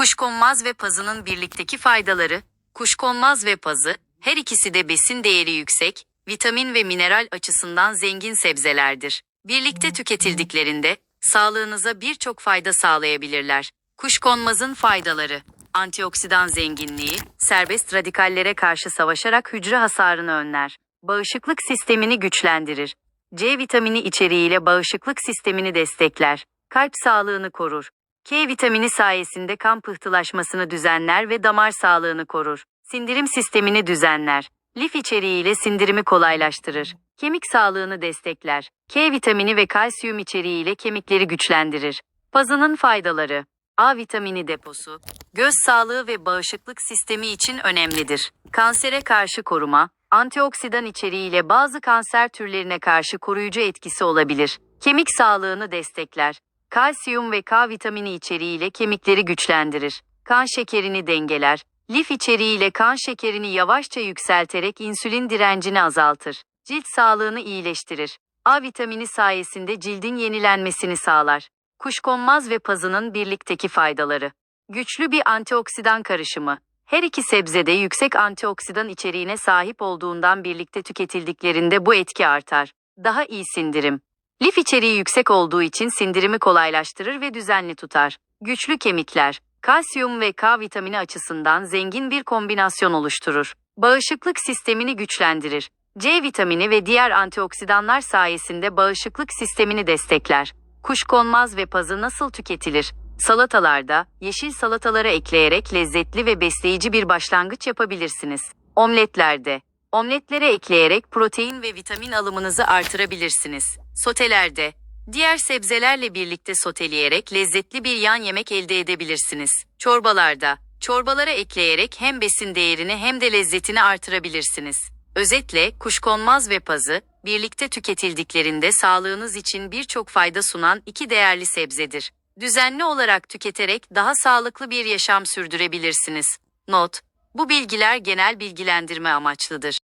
Kuşkonmaz ve pazının birlikteki faydaları, kuşkonmaz ve pazı, her ikisi de besin değeri yüksek, vitamin ve mineral açısından zengin sebzelerdir. Birlikte tüketildiklerinde, sağlığınıza birçok fayda sağlayabilirler. Kuşkonmazın faydaları, antioksidan zenginliği, serbest radikallere karşı savaşarak hücre hasarını önler. Bağışıklık sistemini güçlendirir. C vitamini içeriğiyle bağışıklık sistemini destekler. Kalp sağlığını korur. K vitamini sayesinde kan pıhtılaşmasını düzenler ve damar sağlığını korur. Sindirim sistemini düzenler. Lif içeriğiyle sindirimi kolaylaştırır. Kemik sağlığını destekler. K vitamini ve kalsiyum içeriğiyle kemikleri güçlendirir. Pazının faydaları. A vitamini deposu, göz sağlığı ve bağışıklık sistemi için önemlidir. Kansere karşı koruma, antioksidan içeriğiyle bazı kanser türlerine karşı koruyucu etkisi olabilir. Kemik sağlığını destekler. Kalsiyum ve K vitamini içeriğiyle kemikleri güçlendirir. Kan şekerini dengeler. Lif içeriğiyle kan şekerini yavaşça yükselterek insülin direncini azaltır. Cilt sağlığını iyileştirir. A vitamini sayesinde cildin yenilenmesini sağlar. Kuşkonmaz ve pazının birlikteki faydaları. Güçlü bir antioksidan karışımı. Her iki sebzede yüksek antioksidan içeriğine sahip olduğundan birlikte tüketildiklerinde bu etki artar. Daha iyi sindirim. Lif içeriği yüksek olduğu için sindirimi kolaylaştırır ve düzenli tutar. Güçlü kemikler. Kalsiyum ve K vitamini açısından zengin bir kombinasyon oluşturur. Bağışıklık sistemini güçlendirir. C vitamini ve diğer antioksidanlar sayesinde bağışıklık sistemini destekler. Kuşkonmaz ve pazı nasıl tüketilir? Salatalarda, yeşil salatalara ekleyerek lezzetli ve besleyici bir başlangıç yapabilirsiniz. Omletlerde, omletlere ekleyerek protein ve vitamin alımınızı artırabilirsiniz. Sotelerde, diğer sebzelerle birlikte soteleyerek lezzetli bir yan yemek elde edebilirsiniz. Çorbalarda, çorbalara ekleyerek hem besin değerini hem de lezzetini artırabilirsiniz. Özetle kuşkonmaz ve pazı birlikte tüketildiklerinde sağlığınız için birçok fayda sunan iki değerli sebzedir. Düzenli olarak tüketerek daha sağlıklı bir yaşam sürdürebilirsiniz. Not: Bu bilgiler genel bilgilendirme amaçlıdır.